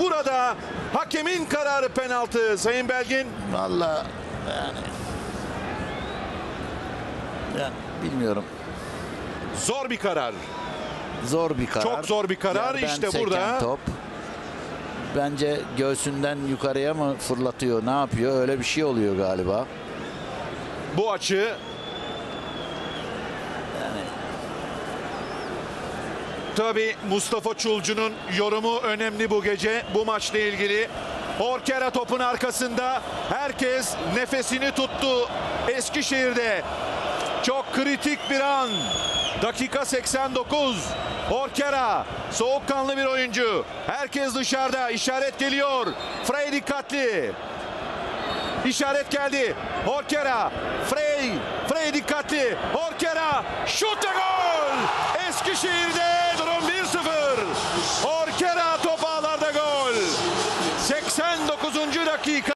Burada hakemin kararı penaltı Sayın Belgin. Valla yani yani bilmiyorum. Zor bir karar. Zor bir karar. Çok zor bir karar. Yerden İşte burada. top. Bence göğsünden yukarıya mı fırlatıyor ne yapıyor öyle bir şey oluyor galiba. Bu açı Tabii Mustafa Çulcu'nun yorumu önemli bu gece bu maçla ilgili. Orkera topun arkasında herkes nefesini tuttu Eskişehir'de. Çok kritik bir an. Dakika 89. Orkera soğukkanlı bir oyuncu. Herkes dışarıda. İşaret geliyor. Frey dikkatli. İşaret geldi. Horkera. Frey. Frey dikkatli. Horkera. Şut gol. Eskişehir'de 89. dakika.